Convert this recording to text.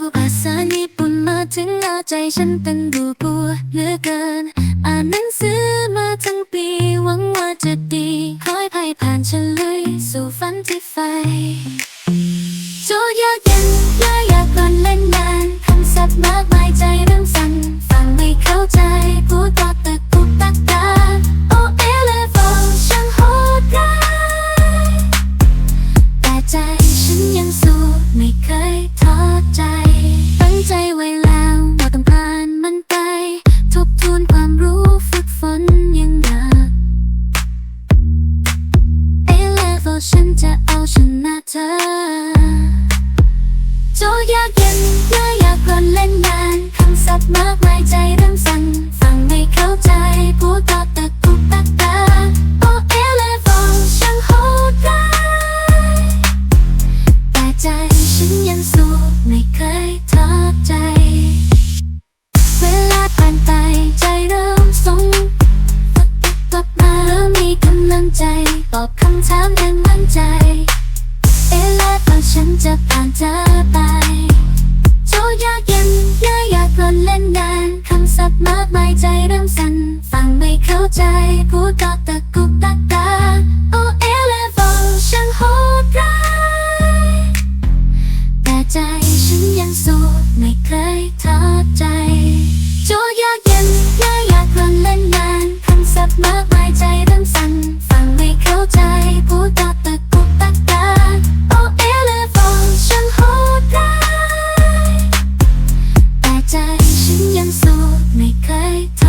พูดภาษาญี่ปุ่นมาถึงเอาใจฉันตั้งดูกลัวเหลือเกิน อ่านหนังสือมาทั้งปี หวังว่าจะดี คอยผ่ายผ่านเลย สู่ฝันที่ใฝ่ ฉันจะเอาชนะเธอโจทย์ยากเย็นและอยากกรนเล่นนานคำศัพท์มากมายใจเริ่มสั่นฟังไม่เข้าใจพูดต่อตึกปุกตักตาโอเอเลฟช่างโหดร้ายแต่ใจฉันยังสู้ไม่เคยำถามเต็มมั่นใจ เอ๊ะแล้ฉันจะผ่านเธอไปโจยากเย็นย่าอยากกลเล่นนานคำศัพท์มากมายใจเริ่มสั่นฟังไม่เข้าใจ พูดก็ตะกุกตะกาโอเอเลฟอลช่าโหดร้ายแต่ใจฉันยังสูดไม่เคยท้อใจโจยาก 太。